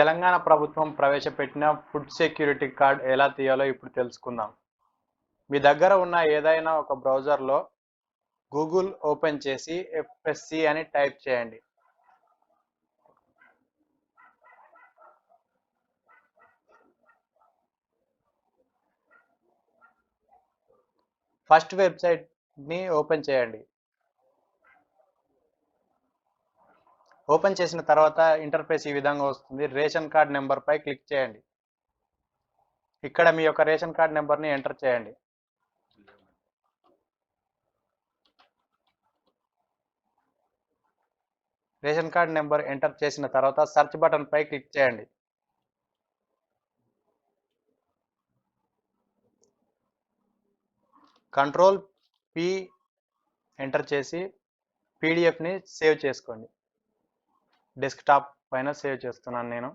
తెలంగాణ ప్రభుత్వం ప్రవేశపెట్టిన food security card ఎలా తీయాలో ఇప్పుడు తెలుసుకుందాం. మీ దగ్గర ఉన్న ఏదైనా ఒక బ్రౌజర్లో గూగుల్ ఓపెన్ చేసి ఎఫ్ఎస్సి అని టైప్ చేయండి. ఫస్ట్ వెబ్సైట్ని ఓపెన్ చేయండి. ఓపెన్ చేసిన తర్వాత ఇంటర్ఫేస్ ఈ విధంగా వస్తుంది. రేషన్ కార్డ్ నెంబర్పై క్లిక్ చేయండి. ఇక్కడ మీ యొక్క రేషన్ కార్డ్ నెంబర్ని ఎంటర్ చేయండి. రేషన్ కార్డ్ నెంబర్ ఎంటర్ చేసిన తర్వాత సర్చ్ బటన్పై క్లిక్ చేయండి. కంట్రోల్ పి ఎంటర్ చేసి పీడిఎఫ్ని సేవ్ చేసుకోండి. డెస్క్టాప్ పైన సేవ్ చేస్తున్నాను నేను.